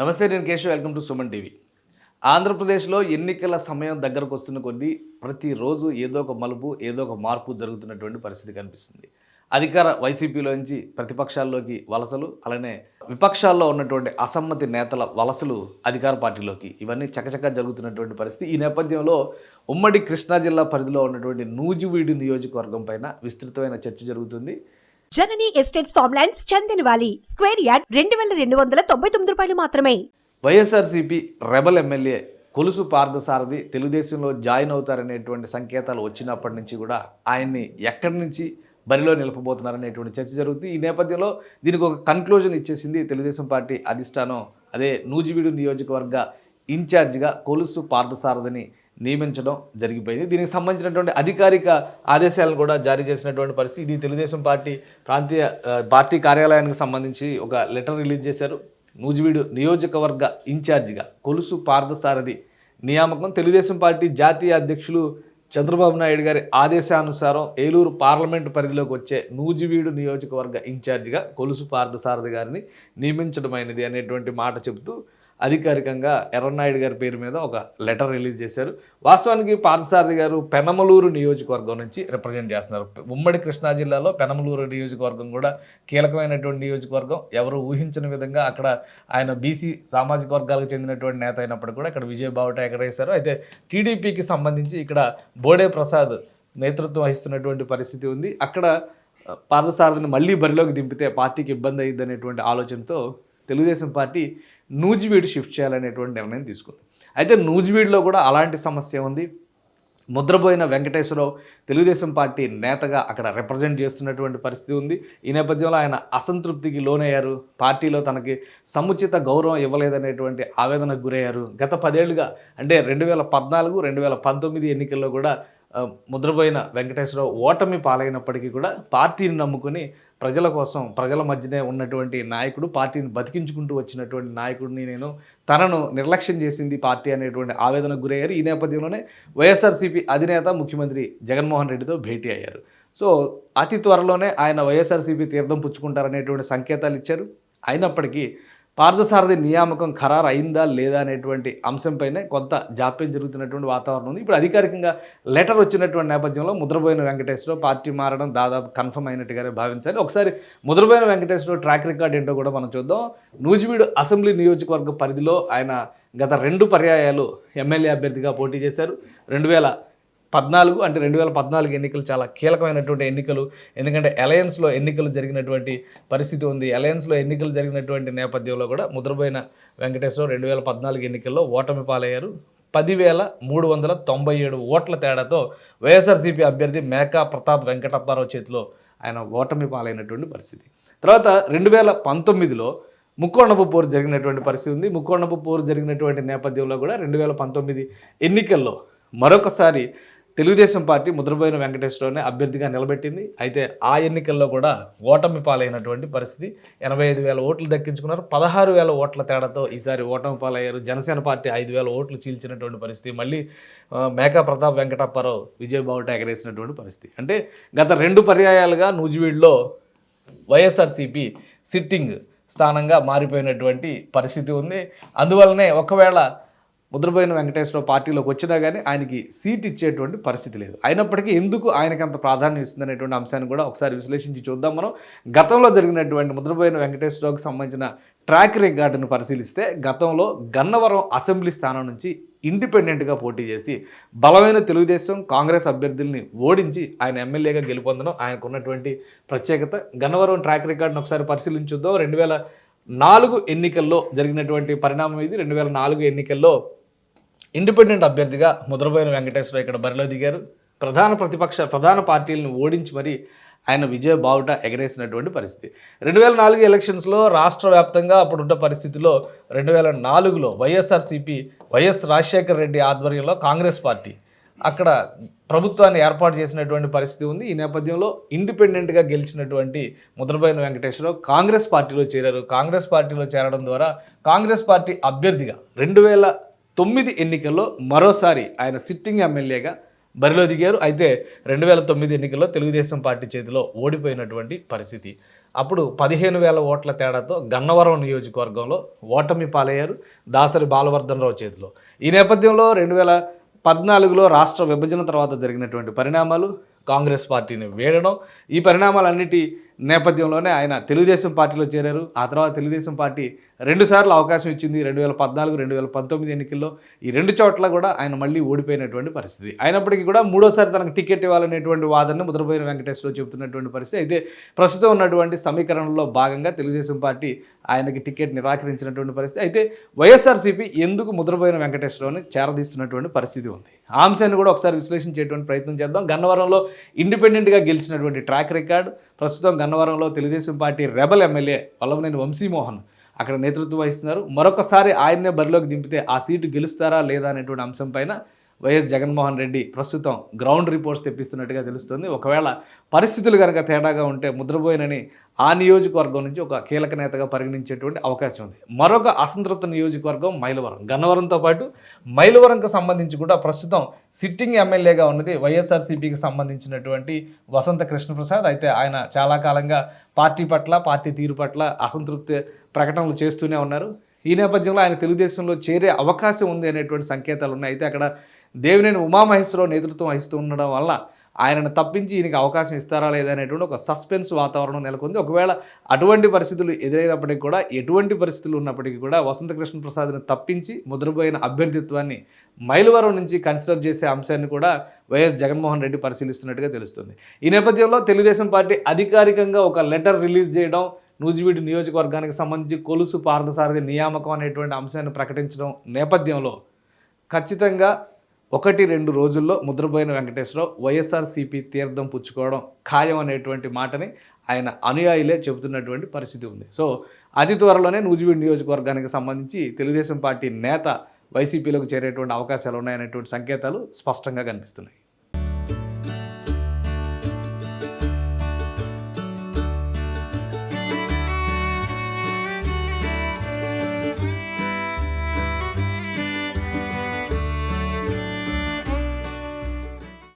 నమస్తే నేను Keshav. Welcome to Suman TV. ఆంధ్రప్రదేశ్లో ఎన్నికల సమయం దగ్గరకు వస్తున్న కొద్దీ ప్రతిరోజు ఏదో ఒక మలుపు ఏదో ఒక మార్పు జరుగుతున్నటువంటి పరిస్థితి కనిపిస్తుంది. అధికార వైసీపీలోంచి ప్రతిపక్షాల్లోకి వలసలు అలానే విపక్షాల్లో ఉన్నటువంటి అసమ్మతి నేతల వలసలు అధికార పార్టీలోకి ఇవన్నీ చకచకా జరుగుతున్నటువంటి పరిస్థితి. ఈ నేపథ్యంలో ఉమ్మడి కృష్ణా జిల్లా పరిధిలో ఉన్నటువంటి నూజివీడు నియోజకవర్గం పైన విస్తృతమైన చర్చ జరుగుతుంది. Janani estates farmlands Chandanavali. Square yard రెండు వేల రెండు వందల తొంభై తొమ్మిది రూపాయలు మాత్రమే. YSRCP rebel MLA Kolusu Parthasarathy తెలుగుదేశంలో జాయిన్ అవుతారనేటువంటి సంకేతాలు వచ్చినప్పటి నుంచి కూడా ఆయన్ని ఎక్కడి నుంచి బరిలో నిలపబోతున్నారనేటువంటి చర్చ జరుగుతుంది. ఈ నేపథ్యంలో దీనికి ఒక కన్క్లూజన్ ఇచ్చేసింది తెలుగుదేశం పార్టీ అధిష్టానం. అదే నూజివీడు నియోజకవర్గ ఇన్ఛార్జిగా కొలుసు పార్థసారథిని నియమించడం జరిగిపోయింది. దీనికి సంబంధించినటువంటి అధికారిక ఆదేశాలను కూడా జారీ చేసినటువంటి పరిస్థితి ఇది తెలుగుదేశం పార్టీ ప్రాంతీయ పార్టీ కార్యాలయానికి సంబంధించి ఒక లెటర్ రిలీజ్ చేశారు. నూజివీడు నియోజకవర్గ ఇన్ఛార్జిగా కొలుసు పార్థసారథి నియామకం. తెలుగుదేశం పార్టీ జాతీయ అధ్యక్షులు చంద్రబాబు నాయుడు గారి ఆదేశానుసారం ఏలూరు పార్లమెంటు పరిధిలోకి వచ్చే నూజివీడు నియోజకవర్గ ఇన్ఛార్జిగా కొలుసు పార్థసారథి గారిని నియమించడమైనది అనేటువంటి మాట చెబుతూ అధికారికంగా ఎర్రనాయుడు గారి పేరు మీద ఒక లెటర్ రిలీజ్ చేశారు. వాస్తవానికి పార్థసారథి గారు పెనమలూరు నియోజకవర్గం నుంచి రిప్రజెంట్ చేస్తున్నారు. ఉమ్మడి కృష్ణా జిల్లాలో పెనమలూరు నియోజకవర్గం కూడా కీలకమైనటువంటి నియోజకవర్గం. ఎవరు ఊహించిన విధంగా అక్కడ ఆయన బీసీ సామాజిక వర్గాలకు చెందినటువంటి నేత అయినప్పుడు కూడా ఇక్కడ విజయ్ బావుట వేశారు. అయితే టీడీపీకి సంబంధించి ఇక్కడ బోడే ప్రసాద్ నేతృత్వం వహిస్తున్నటువంటి పరిస్థితి ఉంది. అక్కడ పార్థసారథిని మళ్ళీ బరిలోకి దింపితే పార్టీకి ఇబ్బంది అయ్యిద్దనేటువంటి ఆలోచనతో తెలుగుదేశం పార్టీ నూజివీడు షిఫ్ట్ చేయాలనేటువంటి నిర్ణయం తీసుకుంది. అయితే నూజివీడులో కూడా అలాంటి సమస్య ఉంది. ముద్రపోయిన వెంకటేశ్వరరావు తెలుగుదేశం పార్టీ నేతగా అక్కడ రిప్రజెంట్ చేస్తున్నటువంటి పరిస్థితి ఉంది. ఈ నేపథ్యంలో ఆయన అసంతృప్తికి లోనయ్యారు. పార్టీలో తనకి సముచిత గౌరవం ఇవ్వలేదనేటువంటి ఆవేదనకు గురయ్యారు. గత పదేళ్ళుగా అంటే రెండు వేల పద్నాలుగు రెండు వేల పంతొమ్మిది ఎన్నికల్లో కూడా ముద్రపోయిన వెంకటేశ్వరరావు ఓటమి పాలైనప్పటికీ కూడా పార్టీని నమ్ముకుని ప్రజల కోసం ప్రజల మధ్యనే ఉన్నటువంటి నాయకుడు పార్టీని బతికించుకుంటూ వచ్చినటువంటి నాయకుడిని నేను తనను నిర్లక్ష్యం చేసింది పార్టీ అనేటువంటి ఆవేదనకు గురయ్యారు. ఈ నేపథ్యంలోనే వైఎస్ఆర్సీపీ అధినేత ముఖ్యమంత్రి జగన్మోహన్ రెడ్డితో భేటీ అయ్యారు. సో అతి త్వరలోనే ఆయన వైఎస్ఆర్సీపీ తీర్థం పుచ్చుకుంటారనేటువంటి సంకేతాలు ఇచ్చారు. అయినప్పటికీ పార్థసారథి నియామకం ఖరారు అయిందా లేదా అనేటువంటి అంశంపైనే కొంత జాప్యం జరుగుతున్నటువంటి వాతావరణం ఉంది. ఇప్పుడు అధికారికంగా లెటర్ వచ్చినటువంటి నేపథ్యంలో ముద్రబోయిన వెంకటేశ్వరరావు పార్టీ మారడం దాదాపు కన్ఫర్మ్ అయినట్టుగానే భావించాలి. ఒకసారి ముద్రబోయిన వెంకటేశ్వరరావు ట్రాక్ రికార్డ్ ఏంటో కూడా మనం చూద్దాం. నూజివీడు అసెంబ్లీ నియోజకవర్గ పరిధిలో ఆయన గత రెండు పర్యాయాలు ఎమ్మెల్యే అభ్యర్థిగా పోటీ చేశారు. రెండు వేల పద్నాలుగు అంటే రెండు వేల పద్నాలుగు ఎన్నికలు చాలా కీలకమైనటువంటి ఎన్నికలు. ఎందుకంటే అలయన్స్లో ఎన్నికలు జరిగినటువంటి పరిస్థితి ఉంది. అలయన్స్లో ఎన్నికలు జరిగినటువంటి నేపథ్యంలో కూడా ముద్రపోయిన వెంకటేశ్వర రెండు వేల పద్నాలుగు ఎన్నికల్లో ఓటమి పాలయ్యారు. పదివేల మూడు వందల తొంభై ఏడు ఓట్ల తేడాతో వైఎస్ఆర్సీపీ అభ్యర్థి మేకా ప్రతాప్ వెంకటప్పారావు చేతిలో ఆయన ఓటమి పాలైనటువంటి పరిస్థితి. తర్వాత రెండు వేల పంతొమ్మిదిలో ముక్కోణపు పోరు జరిగినటువంటి పరిస్థితి ఉంది. ముక్కోణపు పోరు జరిగినటువంటి నేపథ్యంలో కూడా రెండు వేల పంతొమ్మిది ఎన్నికల్లో మరొకసారి తెలుగుదేశం పార్టీ ముద్రపోయిన వెంకటేశ్వరరావుని అభ్యర్థిగా నిలబెట్టింది. అయితే ఆ ఎన్నికల్లో కూడా ఓటమి పాలైనటువంటి పరిస్థితి. ఎనభై ఐదు వేల ఓట్లు దక్కించుకున్నారు. పదహారు వేల ఓట్ల తేడాతో ఈసారి ఓటమి పాలయ్యారు. జనసేన పార్టీ ఐదు వేల ఓట్లు చీల్చినటువంటి పరిస్థితి. మళ్ళీ మేకా ప్రతాప్ వెంకటప్పారావు విజయబాబు ఎగరేసినటువంటి పరిస్థితి. అంటే గత రెండు పర్యాయాలుగా నూజివీడులో వైఎస్ఆర్సీపీ సిట్టింగ్ స్థానంగా మారిపోయినటువంటి పరిస్థితి ఉంది. అందువలనే ఒకవేళ ముద్రపోయిన వెంకటేశ్వరరావు పార్టీలోకి వచ్చినా కానీ ఆయనకి సీట్ ఇచ్చేటువంటి పరిస్థితి లేదు. అయినప్పటికీ ఎందుకు ఆయనకి అంత ప్రాధాన్యం ఇస్తుంది అనేటువంటి అంశాన్ని కూడా ఒకసారి విశ్లేషించి చూద్దాం మనం. గతంలో జరిగినటువంటి ముద్రపోయిన వెంకటేశ్వరరావుకి సంబంధించిన ట్రాక్ రికార్డును పరిశీలిస్తే గతంలో గన్నవరం అసెంబ్లీ స్థానం నుంచి ఇండిపెండెంట్గా పోటీ చేసి బలమైన తెలుగుదేశం కాంగ్రెస్ అభ్యర్థుల్ని ఓడించి ఆయన ఎమ్మెల్యేగా గెలుపొందడం ఆయనకు ఉన్నటువంటి ప్రత్యేకత. గన్నవరం ట్రాక్ రికార్డును ఒకసారి పరిశీలించుద్దాం రెండు వేల నాలుగు ఎన్నికల్లో జరిగినటువంటి పరిణామం ఇది. రెండు వేల నాలుగు ఎన్నికల్లో ఇండిపెండెంట్ అభ్యర్థిగా ముద్రబోయిన వెంకటేశ్వర ఇక్కడ బరిలో దిగారు. ప్రధాన ప్రతిపక్ష ప్రధాన పార్టీలను ఓడించి మరి ఆయన విజయ బావుట ఎగరేసినటువంటి పరిస్థితి. రెండు వేల నాలుగు ఎలక్షన్స్లో రాష్ట్ర వ్యాప్తంగా అప్పుడున్న పరిస్థితిలో రెండు వేల నాలుగులో వైఎస్ఆర్సీపీ వైఎస్ రాజశేఖర రెడ్డి ఆధ్వర్యంలో కాంగ్రెస్ పార్టీ అక్కడ ప్రభుత్వాన్ని ఏర్పాటు చేసినటువంటి పరిస్థితి ఉంది. ఈ నేపథ్యంలో ఇండిపెండెంట్గా గెలిచినటువంటి ముద్రబోయిన వెంకటేశ్వరరావు కాంగ్రెస్ పార్టీలో చేరారు. కాంగ్రెస్ పార్టీలో చేరడం ద్వారా కాంగ్రెస్ పార్టీ అభ్యర్థిగా రెండు వేల తొమ్మిది ఎన్నికల్లో మరోసారి ఆయన సిట్టింగ్ ఎమ్మెల్యేగా బరిలో దిగారు. అయితే రెండు వేల తొమ్మిది ఎన్నికల్లో తెలుగుదేశం పార్టీ చేతిలో ఓడిపోయినటువంటి పరిస్థితి. అప్పుడు పదిహేను వేల ఓట్ల తేడాతో గన్నవరం నియోజకవర్గంలో ఓటమి పాలయ్యారు దాసరి బాలవర్ధనరావు చేతిలో. ఈ నేపథ్యంలో రెండు వేల పద్నాలుగులో రాష్ట్ర విభజన తర్వాత జరిగినటువంటి పరిణామాలు కాంగ్రెస్ పార్టీని వేయడం ఈ పరిణామాలన్నిటి నేపథ్యంలోనే ఆయన తెలుగుదేశం పార్టీలో చేరారు. ఆ తర్వాత తెలుగుదేశం పార్టీ రెండుసార్లు అవకాశం ఇచ్చింది రెండు వేల పద్నాలుగు రెండు వేల పంతొమ్మిది ఎన్నికల్లో. ఈ రెండు చోట్ల కూడా ఆయన మళ్ళీ ఓడిపోయినటువంటి పరిస్థితి. అయినప్పటికీ కూడా మూడోసారి తనకు టికెట్ ఇవ్వాలనేటువంటి వాదనను ముద్రపోయిన వెంకటేశ్వరరావు చెబుతున్నటువంటి పరిస్థితి. అయితే ప్రస్తుతం ఉన్నటువంటి సమీకరణలో భాగంగా తెలుగుదేశం పార్టీ ఆయనకి టికెట్ నిరాకరించినటువంటి పరిస్థితి. అయితే వైఎస్ఆర్సీపీ ఎందుకు ముద్రపోయిన వెంకటేశ్వరరావుని చేరదీస్తున్నటువంటి పరిస్థితి ఉంది. ఆ అంశాన్ని కూడా ఒకసారి విశ్లేషించేటువంటి ప్రయత్నం చేద్దాం. గన్నవరంలో ఇండిపెండెంట్గా గెలిచినటువంటి ట్రాక్ రికార్డు ప్రస్తుతం గన్నవరంలో Telugu Desam party rebel MLA Vallabhaneni Vamsi Mohan అక్కడ నేతృత్వం వహిస్తున్నారు. మరొకసారి ఆయన్నే బరిలోకి దింపితే ఆ సీటు గెలుస్తారా లేదా అనేటువంటి అంశం పైన వైఎస్ జగన్మోహన్ రెడ్డి ప్రస్తుతం గ్రౌండ్ రిపోర్ట్స్ తెప్పిస్తున్నట్టుగా తెలుస్తుంది. ఒకవేళ పరిస్థితులు కనుక తేడాగా ఉంటే ముద్రపోయినని ఆ నియోజకవర్గం నుంచి ఒక కీలక నేతగా పరిగణించేటువంటి అవకాశం ఉంది. మరొక అసంతృప్త నియోజకవర్గం మైలవరం. గన్నవరంతో పాటు మైలవరంకు సంబంధించి కూడా ప్రస్తుతం సిట్టింగ్ ఎమ్మెల్యేగా ఉన్నది వైఎస్ఆర్సీపీకి సంబంధించినటువంటి వసంత కృష్ణప్రసాద్. అయితే ఆయన చాలా కాలంగా పార్టీ పట్ల పార్టీ తీరు పట్ల అసంతృప్తి ప్రకటనలు చేస్తూనే ఉన్నారు. ఈ నేపథ్యంలో ఆయన తెలుగుదేశంలో చేరే అవకాశం ఉంది అనేటువంటి సంకేతాలు ఉన్నాయి అయితే అక్కడ దేవినేని ఉమామహేశ్వరరావు నేతృత్వం వహిస్తూ ఉండడం వల్ల ఆయనను తప్పించి ఈయనకి అవకాశం ఇస్తారా లేదా అనేటువంటి ఒక సస్పెన్స్ వాతావరణం నెలకొంది. ఒకవేళ అటువంటి పరిస్థితులు ఎదురైనప్పటికీ కూడా ఎటువంటి పరిస్థితులు ఉన్నప్పటికీ కూడా వసంతకృష్ణ ప్రసాద్ని తప్పించి ముద్రపోయిన అభ్యర్థిత్వాన్ని మైలవరం నుంచి కన్సిడర్ చేసే అంశాన్ని కూడా వైఎస్ జగన్మోహన్ రెడ్డి పరిశీలిస్తున్నట్టుగా తెలుస్తుంది. ఈ నేపథ్యంలో తెలుగుదేశం పార్టీ అధికారికంగా ఒక లెటర్ రిలీజ్ చేయడం నూజివీడు నియోజకవర్గానికి సంబంధించి కొలుసు పార్థసారథి నియామకం అనేటువంటి అంశాన్ని ప్రకటించడం నేపథ్యంలో ఖచ్చితంగా ఒకటి రెండు రోజుల్లో ముద్రపోయిన వెంకటేశ్వరరావు వైఎస్ఆర్సీపీ తీర్థం పుచ్చుకోవడం ఖాయం అనేటువంటి మాటని ఆయన అనుయాయులే చెబుతున్నటువంటి పరిస్థితి ఉంది. సో అతి త్వరలోనే నూజివీడు నియోజకవర్గానికి సంబంధించి తెలుగుదేశం పార్టీ నేత వైసీపీలోకి చేరేటువంటి అవకాశాలు ఉన్నాయనేటువంటి సంకేతాలు స్పష్టంగా కనిపిస్తున్నాయి.